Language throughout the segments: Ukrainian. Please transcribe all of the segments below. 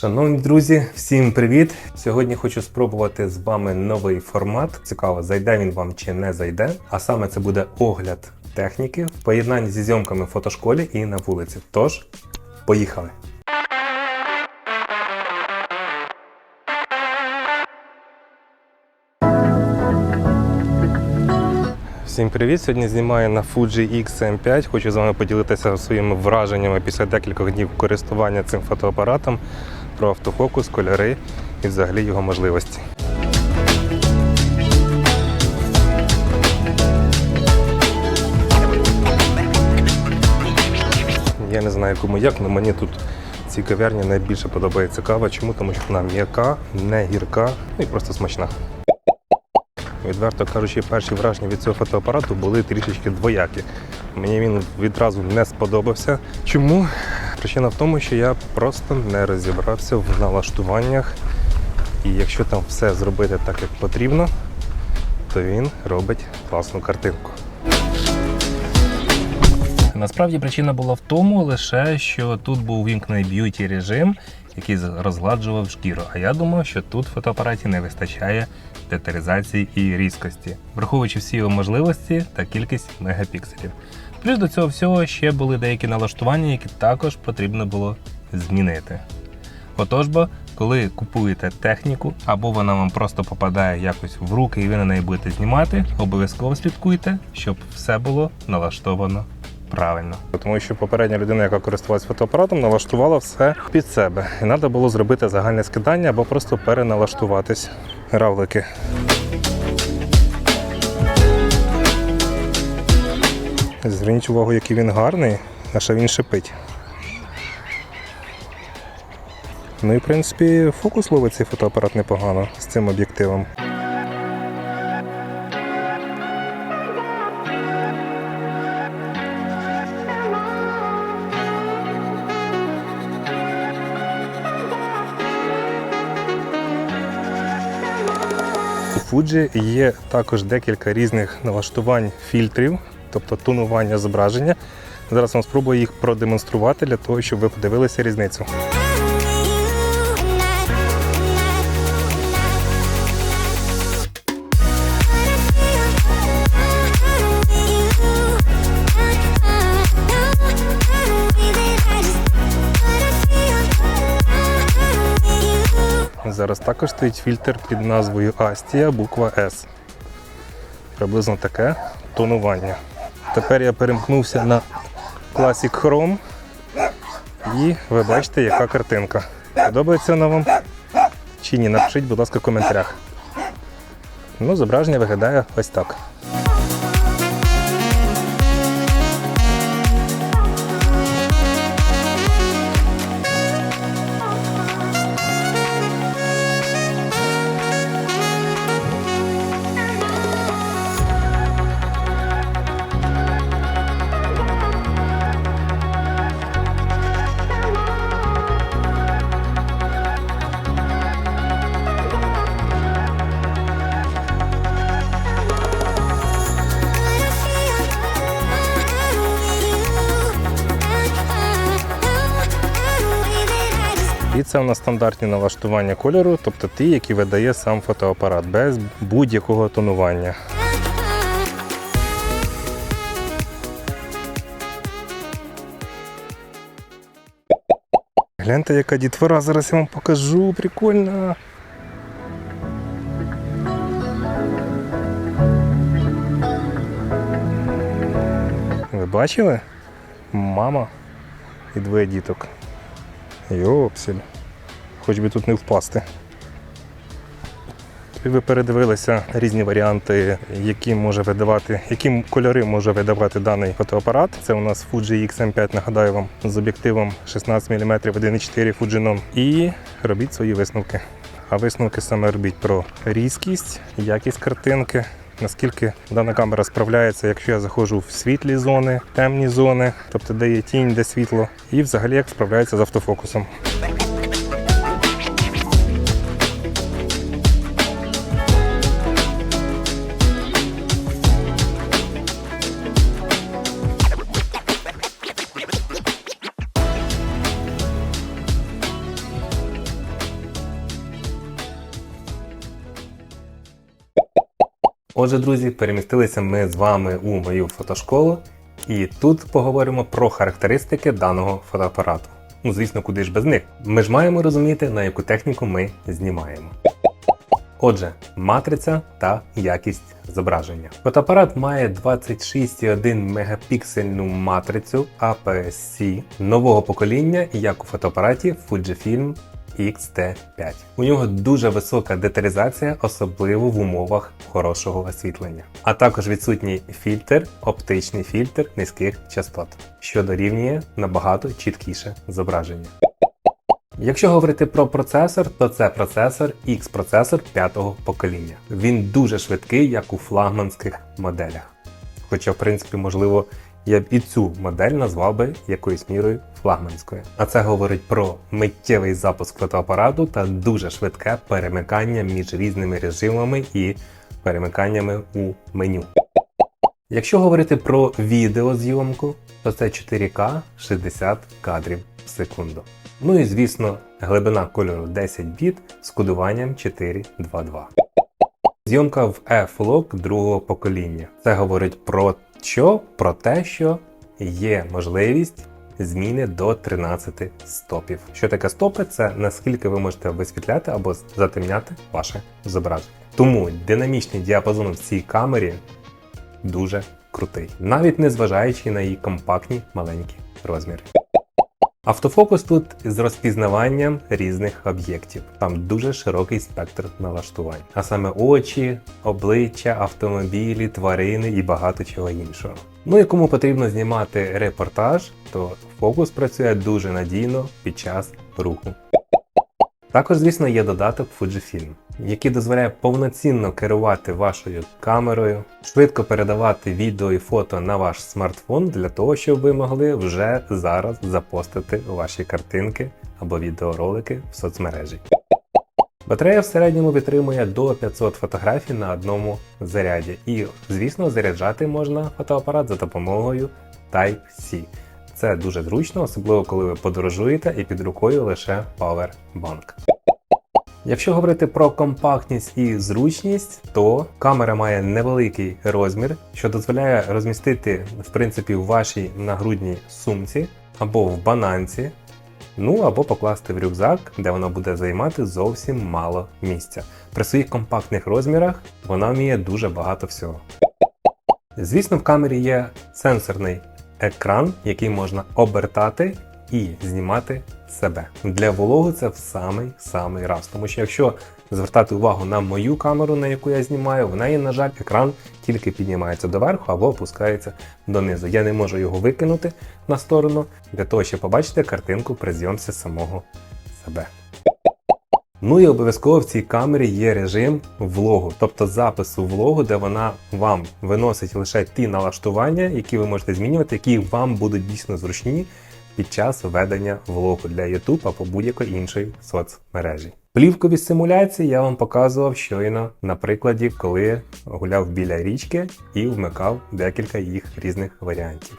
Шановні друзі, всім привіт! Сьогодні хочу спробувати з вами новий формат. Цікаво, зайде він вам чи не зайде. А саме це буде огляд техніки в поєднанні зі зйомками в фотошколі і на вулиці. Тож, поїхали! Всім привіт! Сьогодні знімаю на Fuji X-M5. Хочу з вами поділитися своїми враженнями після декількох днів користування цим фотоапаратом про автофокус, кольори і взагалі його можливості. Я не знаю кому як, але мені тут в цій кав'ярні найбільше подобається кава. Чому? Тому що вона м'яка, не гірка ну і просто смачна. Відверто кажучи, перші враження від цього фотоапарату були трішечки двоякі. Мені він відразу не сподобався. Чому? Причина в тому, що я просто не розібрався в налаштуваннях. І якщо там все зробити так, як потрібно, то він робить класну картинку. Насправді причина була в тому лише, що тут був вімкнений б'юті режим, який розгладжував шкіру. А я думав, що тут в фотоапараті не вистачає деталізації і різкості, враховуючи всі його можливості та кількість мегапікселів. Плюс до цього всього ще були деякі налаштування, які також потрібно було змінити. Отож бо, коли купуєте техніку, або вона вам просто попадає якось в руки і ви на неї будете знімати, обов'язково слідкуйте, щоб все було налаштовано правильно. Тому що попередня людина, яка користувалася фотоапаратом, налаштувала все під себе. І треба було зробити загальне скидання або просто переналаштуватись. Равлики. Зверніть увагу, який він гарний, а що він шипить. Ну і в принципі фокус ловить цей фотоапарат непогано з цим об'єктивом. У Fuji є також декілька різних налаштувань фільтрів, тобто тонування зображення. Зараз вам спробую їх продемонструвати для того, щоб ви подивилися різницю. Зараз також стоїть фільтр під назвою Astia, буква S. Приблизно таке тонування. Тепер я перемкнувся на Classic Chrome і ви бачите, яка картинка. Подобається вона вам чи ні? Напишіть, будь ласка, в коментарях. Ну, зображення виглядає ось так. Це у нас стандартні налаштування кольору, тобто ті, які видає сам фотоапарат, без будь-якого тонування. Гляньте, яка дітвора, зараз я вам покажу, прикольно. Ви бачили? Мама і двоє діток. Йопсель. Хоч би тут не впасти. І ви передивилися різні варіанти, які може видавати, які кольори може видавати даний фотоапарат. Це у нас Fuji X-M5, нагадаю вам, з об'єктивом 16 мм 1.4 Fujinon. І робіть свої висновки. А висновки саме робіть про різкість, якість картинки. Наскільки дана камера справляється, якщо я заходжу в світлі зони, темні зони, тобто де є тінь, де світло, і взагалі як справляється з автофокусом. Отже, друзі, перемістилися ми з вами у мою фотошколу, і тут поговоримо про характеристики даного фотоапарату. Ну, звісно, куди ж без них. Ми ж маємо розуміти, на яку техніку ми знімаємо. Отже, матриця та якість зображення. Фотоапарат має 26,1 мегапіксельну матрицю APS-C нового покоління, як у фотоапараті Fujifilm X-T5. У нього дуже висока деталізація, особливо в умовах хорошого освітлення. А також відсутній фільтр, оптичний фільтр низьких частот, що дорівнює набагато чіткіше зображення. Якщо говорити про процесор, то це процесор X-процесор 5-го покоління. Він дуже швидкий, як у флагманських моделях. Хоча, в принципі, можливо, я б і цю модель назвав би якоюсь мірою флагманською. А це говорить про миттєвий запуск фотоапарату та дуже швидке перемикання між різними режимами і перемиканнями у меню. Якщо говорити про відеозйомку, то це 4К 60 кадрів в секунду. Ну і звісно, глибина кольору 10 біт з кодуванням 422. Зйомка в F-Log другого покоління. Це говорить про що? Про те, що є можливість зміни до 13 стопів. Що таке стопи? Це наскільки ви можете висвітляти або затемняти ваше зображення. Тому динамічний діапазон в цій камері дуже крутий, навіть не зважаючи на її компактні маленькі розміри. Автофокус тут з розпізнаванням різних об'єктів. Там дуже широкий спектр налаштувань, а саме очі, обличчя, автомобілі, тварини і багато чого іншого. Ну і кому потрібно знімати репортаж, то фокус працює дуже надійно під час руху. Також, звісно, є додаток Fujifilm, який дозволяє повноцінно керувати вашою камерою, швидко передавати відео і фото на ваш смартфон для того, щоб ви могли вже зараз запостити ваші картинки або відеоролики в соцмережі. Батарея в середньому витримує до 500 фотографій на одному заряді, і, звісно, заряджати можна фотоапарат за допомогою Type-C. Це дуже зручно, особливо коли ви подорожуєте і під рукою лише Powerbank. Якщо говорити про компактність і зручність, то камера має невеликий розмір, що дозволяє розмістити в принципі в вашій нагрудній сумці або в бананці, ну або покласти в рюкзак, де вона буде займати зовсім мало місця. При своїх компактних розмірах вона вміє дуже багато всього. Звісно, в камері є сенсорний екран, який можна обертати і знімати себе. Для вологу це в самий самий раз. Тому що якщо звертати увагу на мою камеру, на яку я знімаю, в неї, на жаль, екран тільки піднімається доверху або опускається донизу. Я не можу його викинути на сторону для того, щоб побачити картинку при зйомці самого себе. Ну і обов'язково в цій камері є режим влогу, тобто запису влогу, де вона вам виносить лише ті налаштування, які ви можете змінювати, які вам будуть дійсно зручні під час ведення влогу для YouTube або будь-якої іншої соцмережі. Плівкові симуляції я вам показував щойно на прикладі, коли гуляв біля річки і вмикав декілька їх різних варіантів.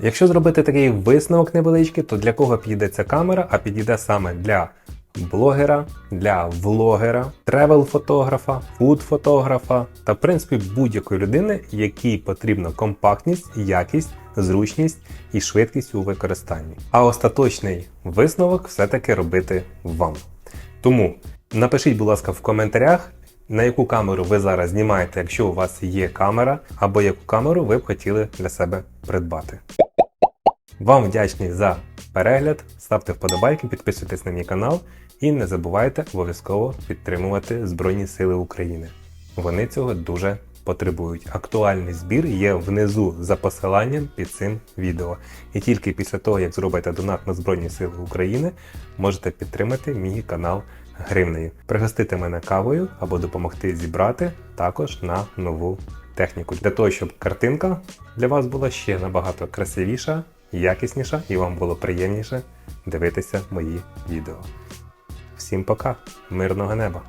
Якщо зробити такий висновок невеличкий, то для кого підійде ця камера, а підійде саме для блогера, для влогера, тревел-фотографа, фуд-фотографа та, в принципі, будь-якої людини, якій потрібна компактність, якість, зручність і швидкість у використанні. А остаточний висновок все-таки робити вам. Тому напишіть, будь ласка, в коментарях. На яку камеру ви зараз знімаєте, якщо у вас є камера, або яку камеру ви б хотіли для себе придбати. Вам вдячний за перегляд, ставте вподобайки, підписуйтесь на мій канал і не забувайте обов'язково підтримувати Збройні Сили України. Вони цього дуже потребують. Актуальний збір є внизу за посиланням під цим відео. І тільки після того, як зробите донат на Збройні Сили України, можете підтримати мій канал гривнею, пригостити мене кавою або допомогти зібрати також на нову техніку, для того, щоб картинка для вас була ще набагато красивіша, якісніша і вам було приємніше дивитися мої відео. Всім пока, мирного неба!